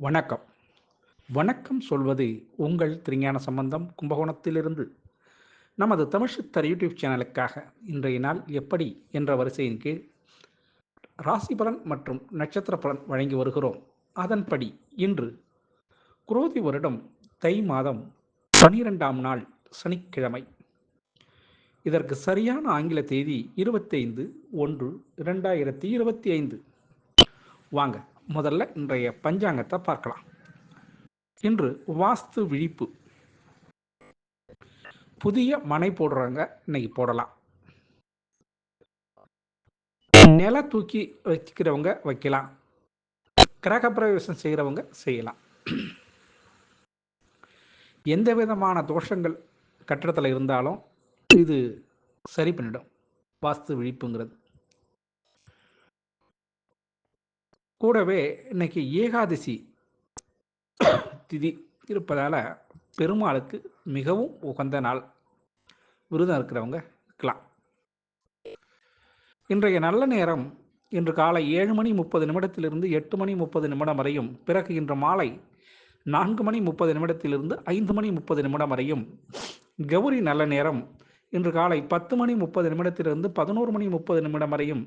வணக்கம். வணக்கம் சொல்வது உங்கள் திருஞான சம்பந்தம் கும்பகோணத்திலிருந்து. நமது தமிழ்ச்சித்தர் யூடியூப் சேனலுக்காக இன்றைய நாள் எப்படி என்ற வரிசையின் கீழ் ராசி பலன் மற்றும் நட்சத்திர பலன் வழங்கி வருகிறோம். அதன்படி இன்று குரோதி வருடம் தை மாதம் பனிரெண்டாம் நாள் சனிக்கிழமை. இதற்கு சரியான ஆங்கில தேதி இருபத்தைந்து ஒன்று இரண்டாயிரத்தி இருபத்தி ஐந்து வாங்க முதல்ல இன்றைய பஞ்சாங்கத்தை பார்க்கலாம். இன்று வாஸ்து விழிப்பு. புதிய மனை போடுறவங்க இன்னைக்கு போடலாம். நில தூக்கி வச்சுக்கிறவங்க வைக்கலாம். கிரகப்பிரவேசம் செய்கிறவங்க செய்யலாம். எந்த விதமான தோஷங்கள் கட்டடத்தில் இருந்தாலும் இது சரி பண்ணிடும். வாஸ்து விழிப்புங்கிறது. கூடவே இன்னைக்கு ஏகாதசி திதி இருப்பதால் பெருமாளுக்கு மிகவும் உகந்த நாள். விருதம் இருக்கிறவங்க இருக்கலாம். இன்றைய நல்ல நேரம் இன்று காலை ஏழு மணி முப்பது நிமிடத்திலிருந்து எட்டு மணி முப்பது நிமிடம் வரையும் பிறகு இன்று மாலை நான்கு மணி முப்பது நிமிடத்திலிருந்து ஐந்து மணி முப்பது நிமிடம் வரையும் கௌரி நல்ல நேரம். இன்று காலை பத்து மணி முப்பது நிமிடத்திலிருந்து பதினோரு மணி முப்பது நிமிடம் வரையும்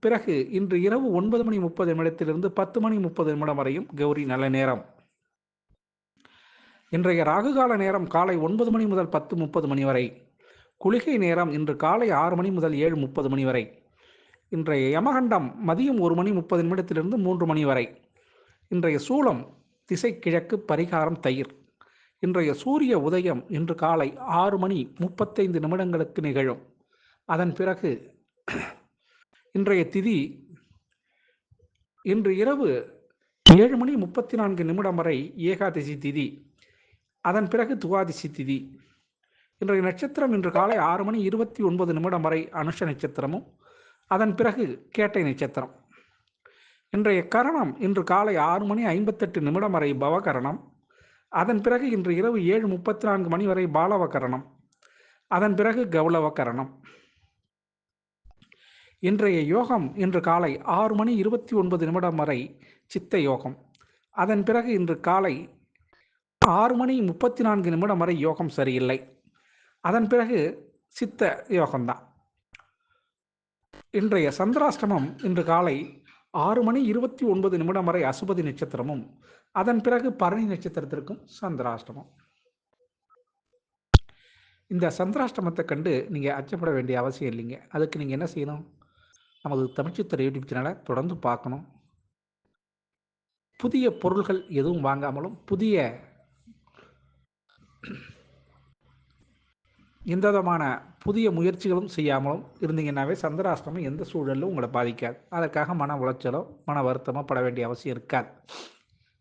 பிறகு இன்று இரவு ஒன்பது மணி முப்பது நிமிடத்திலிருந்து பத்து மணி முப்பது நிமிடம் வரையும் கௌரி நல்ல நேரம். இன்றைய ராகுகால நேரம் காலை ஒன்பது மணி முதல் பத்து முப்பது மணி வரை. குளிகை நேரம் இன்று காலை ஆறு மணி முதல் ஏழு முப்பது மணி வரை. இன்றைய யமகண்டம் மதியம் ஒரு மணி முப்பது நிமிடத்திலிருந்து மூன்று மணி வரை. இன்றைய சூளம் திசை கிழக்கு பரிகாரம் தயிர். இன்றைய சூரிய உதயம் இன்று காலை ஆறு மணி முப்பத்தைந்து நிமிடங்களுக்கு நிகழும். அதன் பிறகு இன்றைய திதி இன்று இரவு ஏழு மணி முப்பத்தி நான்கு நிமிடம் வரை ஏகாதசி திதி. அதன் பிறகு துவாதிசி திதி. இன்றைய நட்சத்திரம் இன்று காலை ஆறு மணி இருபத்தி ஒன்பது நிமிடம் வரை அனுஷ நட்சத்திரமும் அதன் பிறகு கேட்டை நட்சத்திரம். இன்றைய கரணம் இன்று காலை ஆறு மணி ஐம்பத்தெட்டு நிமிடம் வரை பவகரணம் அதன் பிறகு இன்று இரவு ஏழு முப்பத்தி நான்கு மணி வரை பாலவ கரணம் அதன் பிறகு கௌளவ கரணம் இன்றைய யோகம் இன்று காலை ஆறு மணி இருபத்தி ஒன்பது நிமிடம் வரை சித்த யோகம். அதன் பிறகு இன்று காலை ஆறு மணி முப்பத்தி நான்கு நிமிடம் வரை யோகம் சரியில்லை. அதன் பிறகு சித்த யோகம்தான். இன்றைய சந்திராஷ்டமம் இன்று காலை ஆறு மணி இருபத்தி ஒன்பது நிமிடம் வரை அசுபதி நட்சத்திரமும் அதன் பிறகு பரணி நட்சத்திரத்திற்கும் சந்திராஷ்டமம். இந்த சந்திராஷ்டமத்தை கண்டு நீங்கள் அச்சப்பட வேண்டிய அவசியம் இல்லைங்க. அதுக்கு நீங்கள் என்ன செய்யணும்? நமது தமிழ்ச்சித்திரை யூடியூப் சேனலை தொடர்ந்து பார்க்கணும். புதிய பொருள்கள் எதுவும் வாங்காமலும் புதிய எந்த விதமான புதிய முயற்சிகளும் செய்யாமலும் இருந்தீங்கன்னாவே சந்திராஷ்டிரமம் எந்த சூழலும் உங்களை பாதிக்காது. அதற்காக மன உளைச்சலோ மன வருத்தமோ பட வேண்டிய அவசியம் இருக்காது.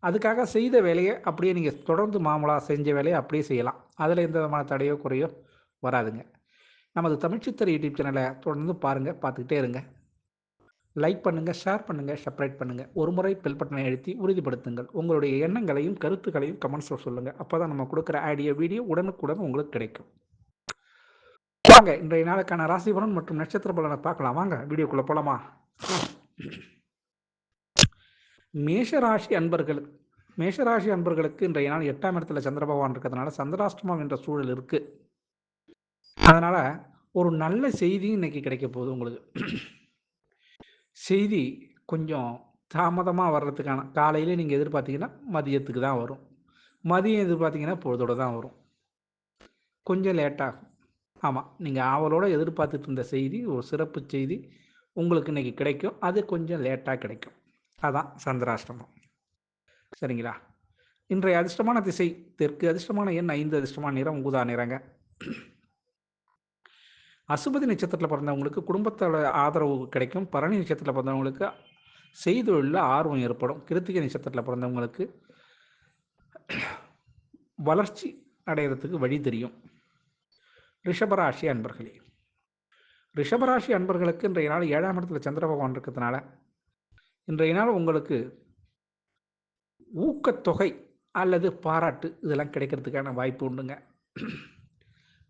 அதுக்காக செய்த வேலையை அப்படியே நீங்கள் தொடர்ந்து மாமூலாக செஞ்ச வேலையை அப்படியே செய்யலாம். அதில் எந்த விதமான தடையோ குறையோ வராதுங்க. நமது தமிழ்ச்சித்திரை யூடியூப் சேனலை தொடர்ந்து பாருங்கள் பார்த்துக்கிட்டே இருங்க. லைக் பண்ணுங்கள் ஷேர் பண்ணுங்கள் செப்பரேட் பண்ணுங்கள் ஒரு முறை பெல் பட்டனை அழுத்தி உறுதிப்படுத்துங்கள். உங்களுடைய எண்ணங்களையும் கருத்துக்களையும் கமெண்ட்ஸில் சொல்லுங்கள் அப்போ தான் நம்ம கொடுக்குற ஆடியோ வீடியோ உடனுக்குடன் உங்களுக்கு கிடைக்கும். வாங்க இன்றைய நாளுக்கான ராசி பலன் மற்றும் நட்சத்திர பலனை பார்க்கலாம். வாங்க வீடியோக்குள்ளே போகலாமா மேஷராசி அன்பர்கள். மேஷராசி அன்பர்களுக்கு இன்றைய நாள் எட்டாம் இடத்துல சந்திர பகவான் இருக்கிறதுனால சந்திராஷ்டமம் என்ற சூழல் இருக்கு. அதனால ஒரு நல்ல செய்தி இன்னைக்கு கிடைக்க போகுது உங்களுக்கு. செய்தி கொஞ்சம் தாமதமாக வர்றதுக்கான காலையில் நீங்கள் எதிர்பார்த்தீங்கன்னா மதியத்துக்கு தான் வரும். மதியம் எதிர்பார்த்தீங்கன்னா பொழுதோட தான் வரும். கொஞ்சம் லேட்டாகும் ஆமாம் நீங்கள் ஆவலோடு எதிர்பார்த்துட்டு இருந்த செய்தி ஒரு சிறப்பு செய்தி உங்களுக்கு இன்றைக்கி கிடைக்கும். அது கொஞ்சம் லேட்டாக கிடைக்கும். அதான் சந்திராஷ்டமம். சரிங்களா? இன்றைய அதிர்ஷ்டமான திசை தெற்கு அதிர்ஷ்டமான எண் ஐந்து அதிர்ஷ்டமான நிறம் ஊதா நிறங்க. அசுபதி நட்சத்திரத்தில் பிறந்தவங்களுக்கு குடும்பத்தோட ஆதரவு கிடைக்கும். பரணி நட்சத்திரத்தில் பிறந்தவங்களுக்கு செய்தொழிலில் ஆர்வம் ஏற்படும். கிருத்திகை நட்சத்திரத்தில் பிறந்தவங்களுக்கு வளர்ச்சி அடைகிறதுக்கு வழி தெரியும். ரிஷபராசி அன்பர்களே ரிஷபராசி அன்பர்களுக்கு இன்றைய நாள் ஏழாம் இடத்துல சந்திர பகவான் இருக்கிறதுனால இன்றைய நாள் உங்களுக்கு ஊக்கத்தொகை அல்லது பாராட்டு இதெல்லாம் கிடைக்கிறதுக்கான வாய்ப்பு உண்டுங்க.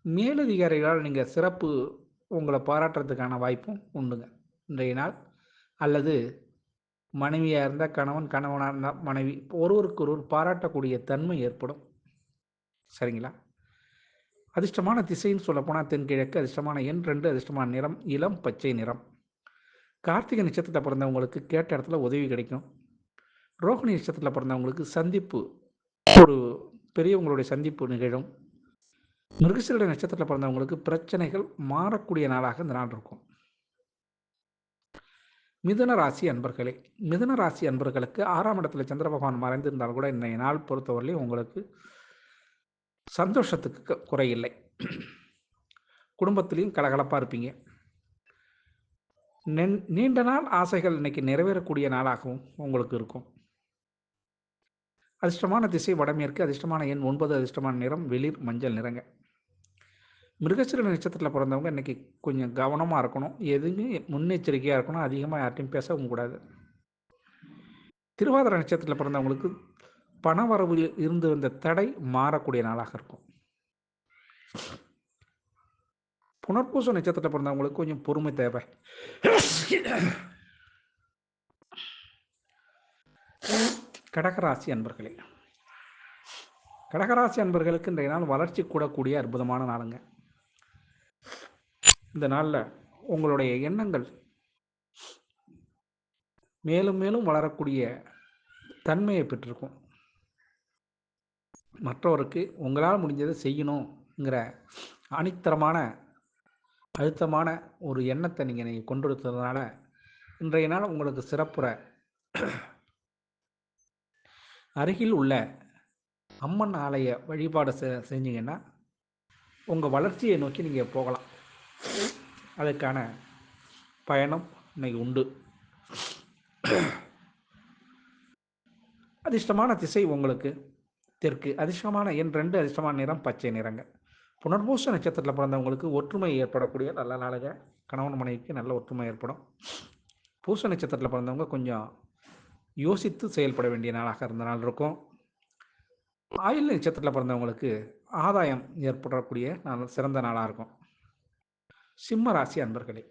மேலதிகாரிகளால் நீங்கள் சிறப்பு உங்களை பாராட்டுறதுக்கான வாய்ப்பும் உண்டுங்க. இன்றைய நாள். அல்லது மனைவியாக இருந்தால் கணவன் கணவனாக இருந்தால் மனைவி ஒருவருக்கு ஒருவர் பாராட்டக்கூடிய தன்மை ஏற்படும். சரிங்களா? அதிர்ஷ்டமான திசைன்னு சொல்லப்போனால் தென்கிழக்கு அதிர்ஷ்டமான எண் ரெண்டு அதிர்ஷ்டமான நிறம் இளம் பச்சை நிறம். கார்த்திகை நட்சத்திரத்தை பிறந்தவங்களுக்கு கேட்ட இடத்துல உதவி கிடைக்கும். ரோஹிணி நட்சத்திரத்தில் பிறந்தவங்களுக்கு சந்திப்பு ஒரு பெரியவங்களுடைய சந்திப்பு நிகழும். மிருகசீரட நட்சத்திரத்தில் பிறந்தவங்களுக்கு பிரச்சனைகள் மாறக்கூடிய நாளாக இந்த நாள் இருக்கும். மிதுன ராசி அன்பர்களே மிதுன ராசி அன்பர்களுக்கு ஆறாம் இடத்துல சந்திர பகவான் மறைந்திருந்தால் கூட இன்றைய நாள் பொறுத்தவரையிலையும் உங்களுக்கு சந்தோஷத்துக்கு குறையில்லை. குடும்பத்திலையும் கலகலப்பாக இருப்பீங்க. நீண்ட நாள் ஆசைகள் இன்னைக்கு நிறைவேறக்கூடிய நாளாகவும் உங்களுக்கு இருக்கும். அதிர்ஷ்டமான திசை வடமேற்கு அதிர்ஷ்டமான எண் ஒன்பது அதிர்ஷ்டமான நிறம் வெளிர் மஞ்சள் நிறங்க. மிருகசீரன் நட்சத்திரத்தில் பிறந்தவங்க இன்றைக்கி கொஞ்சம் கவனமாக இருக்கணும். எதுவுமே முன்னெச்சரிக்கையாக இருக்கணும். அதிகமாக யார்ட்டையும் பேசவும் கூடாது. திருவாதிர நட்சத்திரத்தில் பிறந்தவங்களுக்கு பண வரவு இருந்து வந்த தடை மாறக்கூடிய நாளாக இருக்கும். புனர்பூச நட்சத்திரத்தில் பிறந்தவங்களுக்கு கொஞ்சம் பொறுமை தேவை. கடகராசி அன்பர்களே. கடகராசி அன்பர்களுக்கு இன்றைய நாள் வளர்ச்சி கூடக்கூடிய அற்புதமான நாளுங்க. இந்த நாளில் உங்களுடைய எண்ணங்கள் மேலும் மேலும் வளரக்கூடிய தன்மையை பெற்றிருக்கும். மற்றவருக்கு உங்களால் முடிஞ்சதை செய்யணுங்கிற அணித்தரமான அழுத்தமான ஒரு எண்ணத்தை நீங்கள் நீங்கள் கொண்டிருக்கிறதுனால இன்றைய நாள் உங்களுக்கு சிறப்புற அருகில் உள்ள அம்மன் ஆலய வழிபாடு செ செஞ்சீங்கன்னா உங்கள் வளர்ச்சியை நோக்கி நீங்கள் போகலாம். அதுக்கான பயணம் இன்னைக்கு உண்டு. அதிர்ஷ்டமான திசை உங்களுக்கு தெற்கு. அதிர்ஷ்டமான என் ரெண்டு அதிர்ஷ்டமான நிறம் பச்சை நிறங்க. புனர்பூச நட்சத்திரத்தில் பிறந்தவங்களுக்கு ஒற்றுமை ஏற்படக்கூடிய நல்ல நாளுங்க. கணவன் மனைவிக்கு நல்ல ஒற்றுமை ஏற்படும். பூச நட்சத்திரத்தில் பிறந்தவங்க கொஞ்சம் யோசித்து செயல்பட வேண்டிய நாளாக இருந்த நாள் இருக்கும். ஆயுள் நட்சத்திரத்தில் பிறந்தவங்களுக்கு ஆதாயம் ஏற்படக்கூடிய நாள் சிறந்த நாளாக இருக்கும். சிம்ம ராசி அன்பர்களே.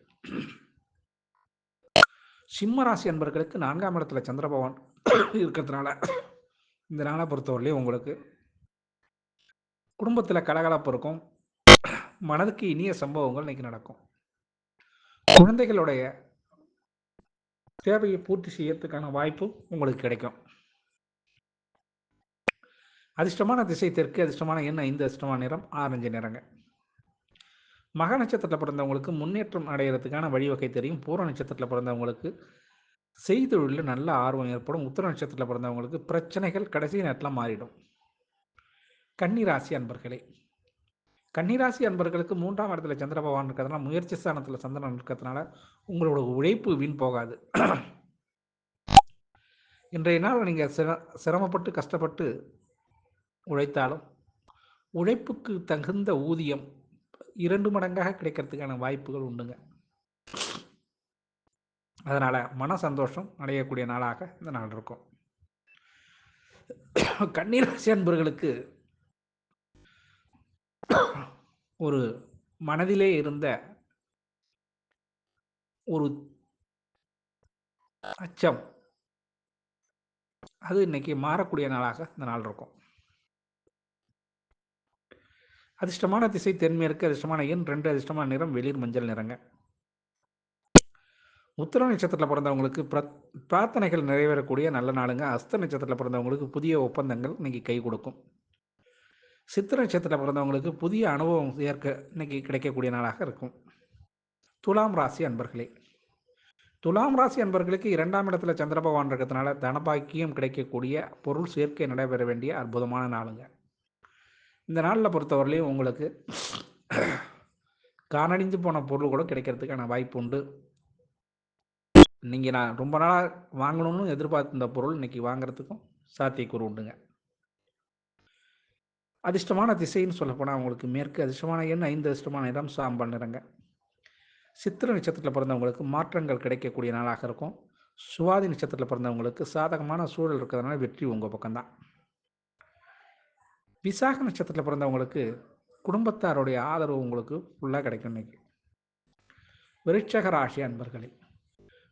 சிம்ம ராசி அன்பர்களுக்கு நான்காம் இடத்துல சந்திர பகவான் இருக்கிறதுனால இந்த நாளை பொறுத்தவரையிலையும் உங்களுக்கு குடும்பத்தில் கலகலப்பு இருக்கும். மனதுக்கு இனிய சம்பவங்கள் இன்னைக்கு நடக்கும். குழந்தைகளுடைய தேவையை பூர்த்தி செய்யறதுக்கான வாய்ப்பு உங்களுக்கு கிடைக்கும். அதிர்ஷ்டமான திசை தெற்கு அதிர்ஷ்டமான எண்ணெய் ஐந்து அதிர்ஷ்டமான நிறம் ஆரஞ்சு நிறங்க. மக நட்சத்திரத்தில் பிறந்தவங்களுக்கு முன்னேற்றம் அடைகிறதுக்கான வழிவகை தெரியும். பூர நட்சத்திரத்தில் பிறந்தவங்களுக்கு செய்தொழிலில் நல்ல ஆர்வம் ஏற்படும். உத்தர நட்சத்திரத்தில் பிறந்தவங்களுக்கு பிரச்சனைகள் கடைசி நேரத்தில் மாறிடும். கன்னிராசி அன்பர்களே கன்னிராசி அன்பர்களுக்கு மூன்றாம் இடத்துல சந்திர பகவான் இருக்கிறதுனால முயற்சி ஸ்தானத்தில் சந்திரன் இருக்கிறதுனால உங்களோட உழைப்பு வீண் போகாது. இன்றைய நாள் நீங்கள் சிர சிரமப்பட்டு கஷ்டப்பட்டு உழைத்தாலும் உழைப்புக்கு தகுந்த ஊதியம் இரண்டு மடங்காக கிடைக்கிறதுக்கான வாய்ப்புகள் உண்டுங்க. அதனால் மன சந்தோஷம் அடையக்கூடிய நாளாக இந்த நாள் இருக்கும். கண்ணீராசி அன்பர்களுக்கு ஒரு மனதிலே இருந்த ஒரு அச்சம் அது இன்னைக்கு மாறக்கூடிய நாளாக இந்த நாள் இருக்கும். அதிர்ஷ்டமான திசை தென்மேற்கு அதிர்ஷ்டமான எண் ரெண்டு அதிர்ஷ்டமான நிறம் வெளிர் மஞ்சள் நிறங்க. உத்தர நட்சத்திரத்தில் பிறந்தவங்களுக்கு பிரார்த்தனைகள் நிறைவேறக்கூடிய நல்ல நாளுங்க. அஸ்த நட்சத்திரத்தில் பிறந்தவங்களுக்கு புதிய ஒப்பந்தங்கள் இன்னைக்கு கை கொடுக்கும். சித்திர நட்சத்திரத்தில் பிறந்தவங்களுக்கு புதிய அனுபவம் ஏற்க இன்னைக்கு கிடைக்கக்கூடிய நாளாக இருக்கும். துலாம் ராசி அன்பர்களே. துலாம் ராசி அன்பர்களுக்கு இரண்டாம் இடத்துல சந்திர பகவான் இருக்கிறதுனால தனபாக்கியம் கிடைக்கக்கூடிய பொருள் சேர்க்கை நடைபெற வேண்டிய அற்புதமான நாளுங்க. இந்த நாளில் பொறுத்தவரையிலையும் உங்களுக்கு காணடிஞ்சு போன பொருள் கூட கிடைக்கிறதுக்கான வாய்ப்பு உண்டு. நீங்கள் நான் ரொம்ப நாளாக வாங்கணும்னு எதிர்பார்த்த பொருள் இன்றைக்கி வாங்குறதுக்கும் சாத்தியக்கூறு உண்டுங்க. அதிர்ஷ்டமான திசைன்னு சொல்லப்போனால் அவங்களுக்கு மேற்கு அதிர்ஷ்டமான எண் ஐந்து அதிர்ஷ்டமான இடம் சாம்பல் நிறங்க. சித்திர நட்சத்திரத்தில் பிறந்தவங்களுக்கு மாற்றங்கள் கிடைக்கக்கூடிய நாளாக இருக்கும். சுவாதி நட்சத்திரத்தில் பிறந்தவங்களுக்கு சாதகமான சூழல் இருக்கிறதுனால வெற்றி உங்கள் பக்கம்தான். விசாக நட்சத்திரத்தில் பிறந்தவங்களுக்கு குடும்பத்தாருடைய ஆதரவு உங்களுக்கு ஃபுல்லாக கிடைக்கும் இன்னைக்கு. விருட்சக ராசி அன்பர்களே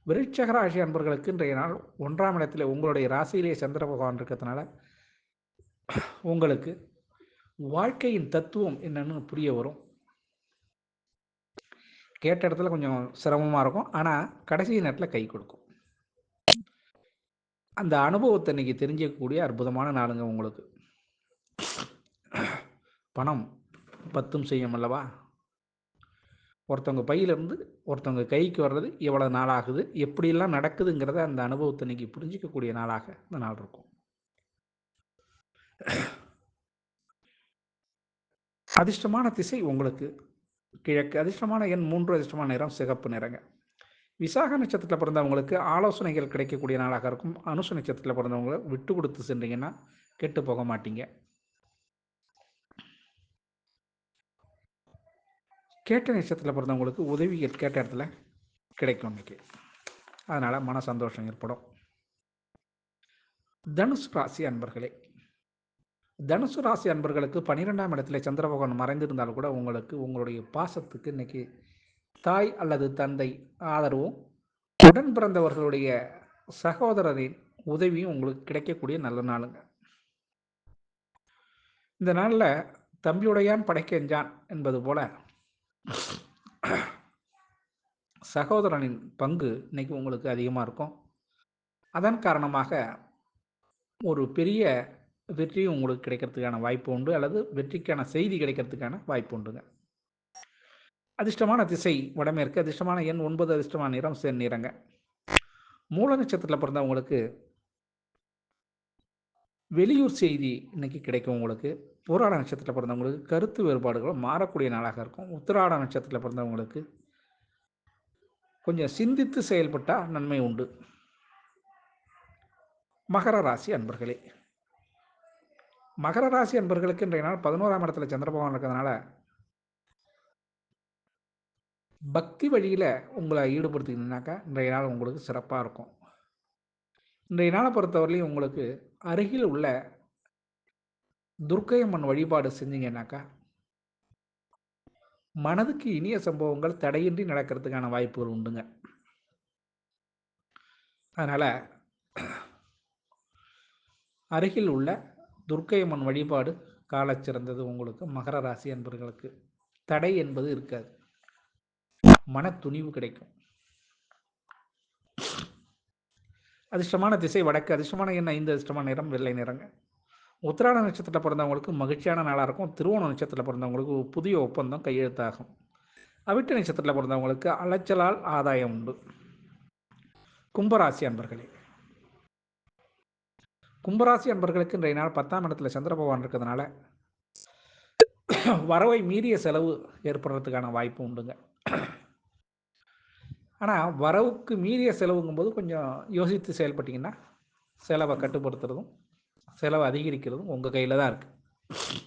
விருட்சக ராசி அன்பர்களுக்கு இன்றைய நாள் ஒன்றாம் இடத்தில் உங்களுடைய ராசியிலே சந்திர பகவான் இருக்கிறதுனால உங்களுக்கு வாழ்க்கையின் தத்துவம் என்னன்னு புரிய வரும். கேட்ட இடத்துல கொஞ்சம் சிரமமாக இருக்கும். ஆனால் கடைசி நேரத்தில் கை கொடுக்கும். அந்த அனுபவத்தை இன்னைக்கு தெரிஞ்சக்கூடிய அற்புதமான நாளுங்க உங்களுக்கு. பணம் பத்தும் செய்யும் அல்லவா? ஒருத்தவங்க பையிலேருந்து ஒருத்தவங்க கைக்கு வர்றது எவ்வளோ நாள் ஆகுது எப்படியெல்லாம் நடக்குதுங்கிறத அந்த அனுபவத்தை இன்னைக்கு புரிஞ்சிக்கக்கூடிய நாளாக இந்த நாள் இருக்கும். அதிர்ஷ்டமான திசை உங்களுக்கு. கிழக்கு அதிர்ஷ்டமான எண் மூன்று அதிர்ஷ்டமான நிறம் சிகப்பு நிறங்க. விசாக நட்சத்திரத்தில் பிறந்தவங்களுக்கு ஆலோசனைகள் கிடைக்கக்கூடிய நாளாக இருக்கும். அனுச நட்சத்திரத்தில் பிறந்தவங்களை விட்டு கொடுத்து சென்றீங்கன்னா கெட்டு போக மாட்டீங்க. கேட்ட நட்சத்திரத்தில் பிறந்தவங்களுக்கு உதவிகள் கேட்ட இடத்துல கிடைக்கும் இன்னைக்கு அதனால் மன சந்தோஷம் ஏற்படும். தனுஷ் ராசி அன்பர்களே தனுசு ராசி அன்பர்களுக்கு பன்னிரெண்டாம் இடத்துல சந்திரபகவான் மறைந்திருந்தாலும் கூட உங்களுக்கு உங்களுடைய பாசத்துக்கு இன்னைக்கு தாய் அல்லது தந்தை ஆதரவும் உடன் பிறந்தவர்களுடைய சகோதரரின் உதவியும் உங்களுக்கு கிடைக்கக்கூடிய நல்ல நாளுங்க. இந்த நாளில் தம்பியுடையான் படைக்கெஞ்சான் என்பது போல சகோதரனின் பங்கு இன்னைக்கு உங்களுக்கு அதிகமாக இருக்கும். அதன் காரணமாக ஒரு பெரிய வெற்றியும் உங்களுக்கு கிடைக்கிறதுக்கான வாய்ப்பு உண்டு அல்லது வெற்றிக்கான செய்தி கிடைக்கிறதுக்கான வாய்ப்பு உண்டுங்க. அதிர்ஷ்டமான திசை வடமேற்கு அதிர்ஷ்டமான எண் ஒன்பது அதிர்ஷ்டமான நிறம் சென் நிறங்க. மூல நட்சத்திரத்தில் பிறந்தவங்களுக்கு வெளியூர் செய்தி இன்னைக்கு கிடைக்கும் உங்களுக்கு. போராட நட்சத்திரத்தில் பிறந்தவங்களுக்கு கருத்து வேறுபாடுகளும் மாறக்கூடிய நாளாக இருக்கும். உத்திராட நட்சத்திரத்தில் பிறந்தவங்களுக்கு கொஞ்சம் சிந்தித்து செயல்பட்டால் நன்மை உண்டு. மகர ராசி அன்பர்களே. மகர ராசி அன்பர்களுக்கு இன்றைய நாள் பதினோராம் இடத்துல சந்திரபகவான் இருக்கிறதுனால பக்தி வழியில் உங்களை ஈடுபடுத்திக்கிட்டீங்கன்னாக்கா இன்றைய நாள் உங்களுக்கு சிறப்பாக இருக்கும். இன்றைய நாளை பொறுத்தவரையிலையும் உங்களுக்கு அருகில் உள்ள துர்க்கையம்மன் வழிபாடு செஞ்சீங்கன்னாக்கா மனதுக்கு இனிய சம்பவங்கள் தடையின்றி நடக்கிறதுக்கான வாய்ப்புகள் உண்டுங்க. அதனால் அருகில் உள்ள துர்க்கையம்மன் வழிபாடு காலச்சிறந்தது உங்களுக்கு. மகர ராசி அன்பர்களுக்கு. தடை என்பது இருக்காது. மன துணிவு கிடைக்கும். அதிர்ஷ்டமான திசை வடக்கு. அதிர்ஷ்டமான எண் ஐந்து. அதிர்ஷ்டமான நிறம் வெள்ளை நிறங்க. உத்திராட நட்சத்திரத்தில் பிறந்தவங்களுக்கு மகிழ்ச்சியான நாளாக இருக்கும். திருவோண நட்சத்திரத்தில் பிறந்தவங்களுக்கு புதிய ஒப்பந்தம் கையெழுத்தாகும். அவிட்ட நட்சத்திரத்தில் பிறந்தவங்களுக்கு அலைச்சலால் ஆதாயம் உண்டு. கும்பராசி அன்பர்களே. கும்பராசி அன்பர்களுக்கு இன்றைய நாள் பத்தாம் இடத்துல சந்திர பகவான் இருக்கிறதுனால வரவை மீறிய செலவு ஏற்படுறதுக்கான வாய்ப்பு உண்டுங்க. ஆனால் வரவுக்கு மீறிய செலவுங்கும்போது கொஞ்சம் யோசித்து செயல்பட்டிங்கன்னா செலவை கட்டுப்படுத்துறதும் செலவை அதிகரிக்கிறதும் உங்கள் கையில் தான் இருக்குது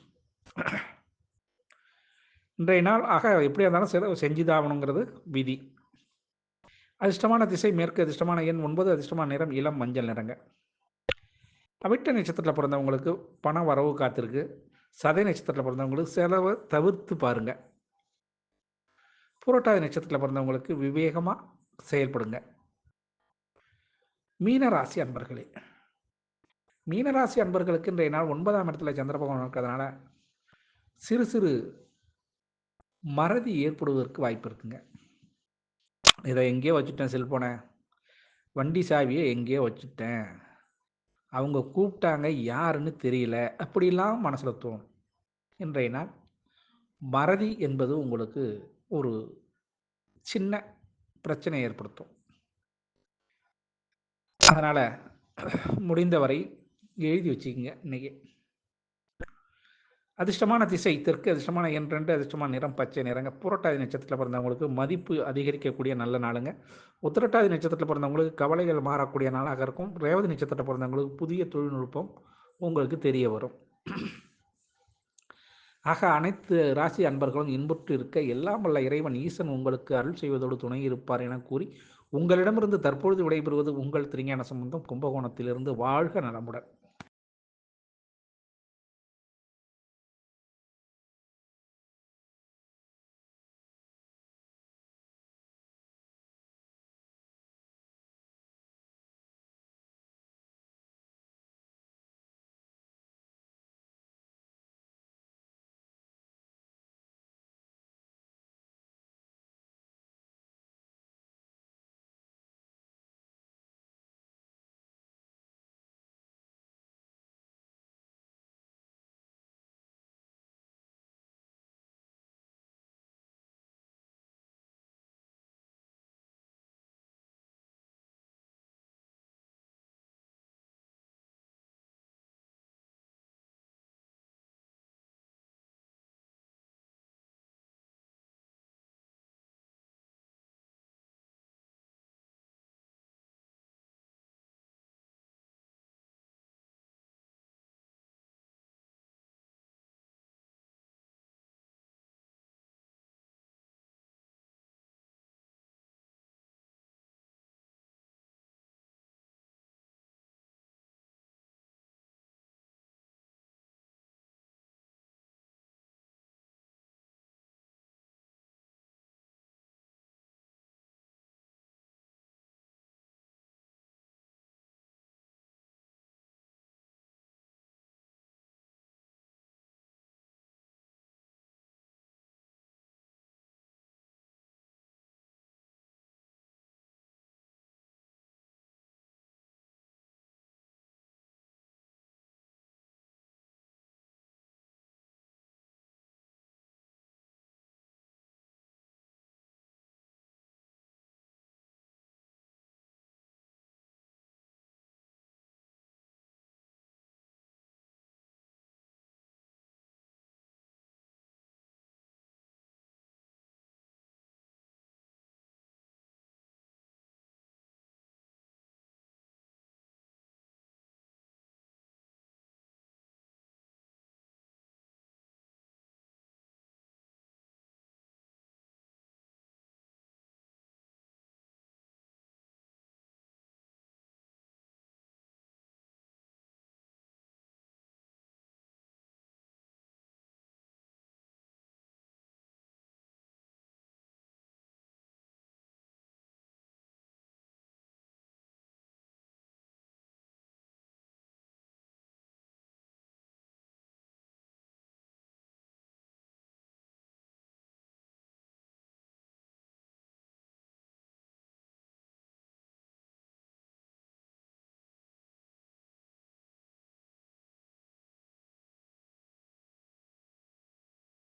இன்றைய நாள் ஆக எப்படியா இருந்தாலும் செலவு செஞ்சுதாகணுங்கிறது விதி. அதிர்ஷ்டமான திசை மேற்கு அதிர்ஷ்டமான எண் ஒன்பது அதிர்ஷ்டமான நிறம் இளம் மஞ்சள் நிறங்க. அவிட்ட நட்சத்திரத்தில் பிறந்தவங்களுக்கு பண வரவு காத்திருக்கு. சதை நட்சத்திரத்தில் பிறந்தவங்களுக்கு செலவை தவிர்த்து பாருங்கள் புரட்டாதி நட்சத்திரத்தில் பிறந்தவங்களுக்கு விவேகமாக செயல்படுங்க. மீனராசி அன்பர்களே மீனராசி அன்பர்களுக்கு இன்றைய நாள் ஒன்பதாம் இடத்துல சந்திர பகவான் இருக்கிறதுனால சிறு சிறு மறதி ஏற்படுவதற்கு வாய்ப்பு இருக்குங்க. இதை எங்கேயோ வச்சுட்டேன் செல்போனை. வண்டி சாவியை எங்கேயோ வச்சுட்டேன். அவங்க கூப்பிட்டாங்க யாருன்னு தெரியல. அப்படிலாம் மனசில் தோணும். இன்றைய நாள் மறதி என்பது உங்களுக்கு ஒரு சின்ன பிரச்சனை ஏற்படுத்தும். அதனால் முடிந்தவரை எழுதி வச்சுக்கோங்க இன்னைக்கு. அதிர்ஷ்டமான திசை தெற்கு அதிர்ஷ்டமான எண் ரெண்டு அதிர்ஷ்டமான நிறம் பச்சை நிறங்க. புரட்டாதி நட்சத்திரத்தில் பிறந்தவங்களுக்கு மதிப்பு அதிகரிக்கக்கூடிய நல்ல நாளுங்க. உத்திரட்டாதி நட்சத்திரத்தில் பிறந்தவங்களுக்கு கவலைகள் மாறக்கூடிய நாளாக இருக்கும். ரேவதி நட்சத்திரத்தில் பிறந்தவங்களுக்கு புதிய தொழில்நுட்பம் உங்களுக்கு தெரிய வரும். ஆக அனைத்து ராசி அன்பர்களும் இன்புற்று இருக்க எல்லாம் வல்ல இறைவன் ஈசன் உங்களுக்கு அருள் செய்வதோடு துணை இருப்பார் என கூறி உங்களிடமிருந்து தற்பொழுது விடைபெறுவது உங்கள் திருஞான சம்பந்தம் கும்பகோணத்திலிருந்து வாழ்க நலமுடன்.